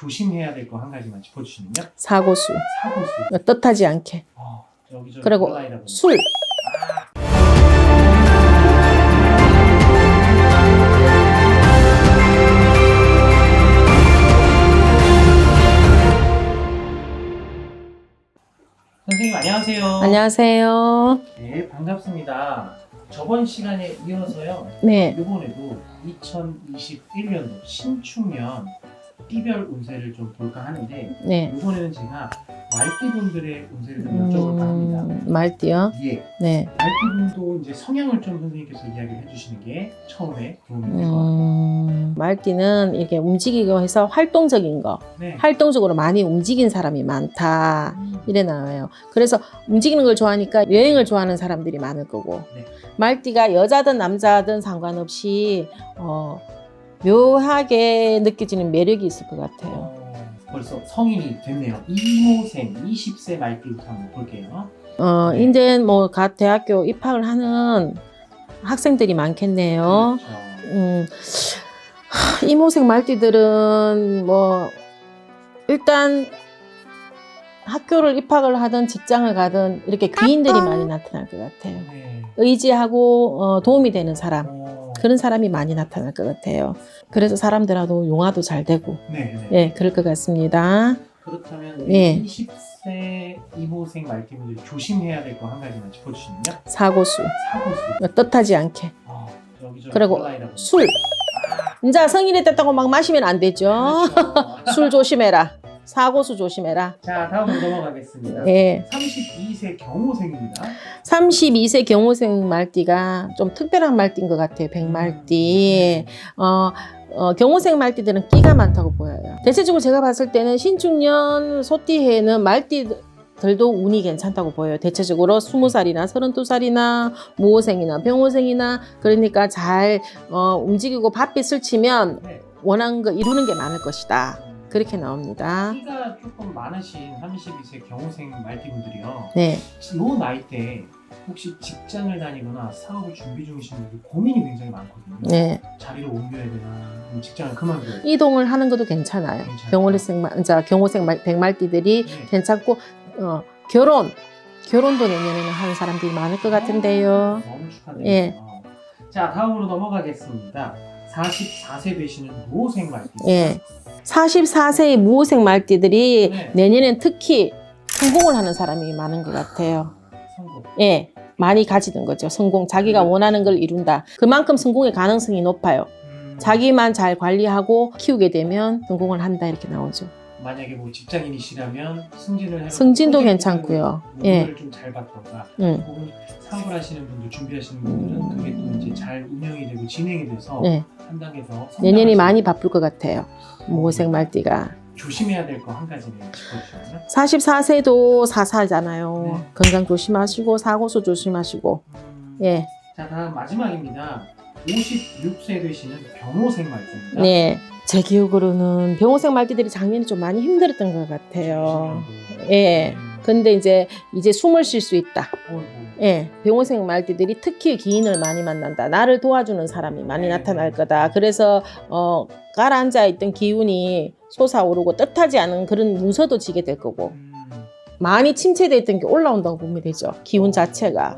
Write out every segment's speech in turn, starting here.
조심해야 될 거 한 가지만 짚어주시면요. 사고수. 사고수. 뜻하지 않게. 어, 여기저기 그리고 돌아다니다. 술. 선생님 안녕하세요. 안녕하세요. 네 반갑습니다. 저번 시간에 이어서요. 네. 이번에도 2021년도 신축년 띠별 운세를 좀 볼까 하는데 네. 이번에는 제가 말띠분들의 운세를 좀 여쭤볼까 합니다. 음, 말띠요? 예, 네. 말띠분도 이제 성향을 좀 선생님께서 이야기를 해주시는 게 처음에 도움이 될것 같아요. 음, 말띠는 이렇게 움직이고 해서 활동적인 거, 네. 활동적으로 많이 움직인 사람이 많다. 이래 나와요. 그래서 움직이는 걸 좋아하니까 여행을 좋아하는 사람들이 많을 거고, 네. 말띠가 여자든 남자든 상관없이 어, 묘하게 느껴지는 매력이 있을 것 같아요. 어, 벌써 성인이 됐네요. 이모생 20세 말띠부터 한번 볼게요. 어, 네. 이제 뭐 갓 대학교 입학을 하는 학생들이 많겠네요. 그렇죠. 음, 하, 이모생 말띠들은 뭐 일단 학교를 입학을 하든 직장을 가든 이렇게 귀인들이 많이 나타날 것 같아요. 네. 의지하고 어, 도움이 되는 사람 어, 그런 사람이 많이 나타날 것 같아요. 그래서 사람들하고 용화도 잘 되고 네, 네. 예 그럴 것 같습니다. 그렇다면 예. 20세 이모생 말띠분들이 조심해야 될 거 한 가지만 짚어주시면요. 사고수 사고수. 뜻하지 않게 어, 여기저기 그리고 보면. 술 이제 성인이 됐다고 막 마시면 안 되죠. 그렇죠. 술 조심해라. 사고수 조심해라. 자, 다음으로 넘어가겠습니다. 예. 32세 경호생입니다. 32세 경호생 말띠가 좀 특별한 말띠인 것 같아요. 백말띠. 어, 어, 경호생 말띠들은 끼가 많다고 보여요. 대체적으로 제가 봤을 때는 신축년 소띠해는 말띠 들도 운이 괜찮다고 보여요. 대체적으로 20살이나 32살이나 모호생이나 병호생이나 그러니까 잘 어, 움직이고 바삐 치면 네. 원하는 거 이루는 게 많을 것이다. 그렇게 나옵니다. 키가 조금 많으신 32세 경호생 말띠분들이요. 네. 이 나이 때 혹시 직장을 다니거나 사업을 준비 중이신 분들 고민이 굉장히 많거든요. 네. 자리를 옮겨야 되나, 직장을 그만둬야 되나. 이동을 하는 것도 괜찮아요. 괜찮아요. 경호생 말, 자, 경호생 말, 백말띠들이 네. 괜찮고 어, 결혼 결혼도 내년에는 하는 사람들이 많을 것 같은데요. 너무 축하드립니다. 예. 자, 다음으로 넘어가겠습니다. 44세 되시는 무호생 말띠. 예. 44세의 무호생 말띠들이 네. 내년엔 특히 성공을 하는 사람이 많은 것 같아요. 성공. 예. 많이 가지는 거죠. 성공. 자기가 음. 원하는 걸 이룬다. 그만큼 성공의 가능성이 높아요. 음, 자기만 잘 관리하고 키우게 되면 성공을 한다 이렇게 나오죠. 만약에 뭐 직장인이시라면 승진을 해서 승진도 괜찮고요. 예. 를 좀잘 받던가 응. 혹은 사업을 하시는 분들 준비하시는 분들은 음. 그게 또 이제 잘 운영이 되고 진행이 돼서 네. 한 단계 더 내년이 많이 바쁠 것 같아요. 무호생 말띠가. 조심해야 될 거 한 가지는 짚어주시면 44세도 사사잖아요. 네. 건강 조심하시고 사고수 조심하시고. 예. 자 다음 마지막입니다 56세 되시는 병호생 말입니다 네. 제 기억으로는 병호생 말띠들이 작년에 좀 많이 힘들었던 것 같아요. 예. 근데 이제 이제 숨을 쉴 수 있다. 예. 병호생 말띠들이 특히 기인을 많이 만난다. 나를 도와주는 사람이 많이 네. 나타날 거다. 그래서 어 가라앉아 있던 기운이 솟아오르고 뜻하지 않은 그런 문서도 지게 될 거고 많이 침체돼 있던 게 올라온다고 보면 되죠. 기운 자체가.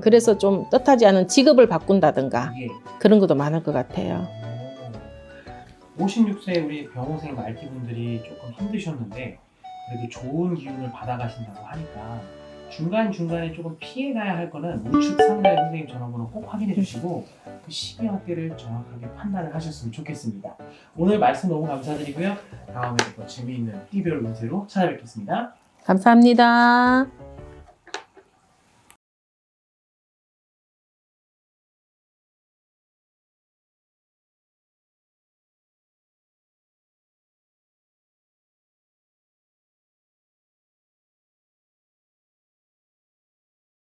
그래서 좀 뜻하지 않은 직업을 바꾼다든가 예. 그런 것도 많을 것 같아요. 56세 우리 병호생 말띠분들이 조금 힘드셨는데 그래도 좋은 기운을 받아가신다고 하니까 중간중간에 조금 피해가야 할 거는 우측 상단의 선생님 전화번호 꼭 확인해 주시고 그 시기와 때를 정확하게 판단을 하셨으면 좋겠습니다. 오늘 말씀 너무 감사드리고요. 다음에 더 재미있는 띠별 운세로 찾아뵙겠습니다. 감사합니다.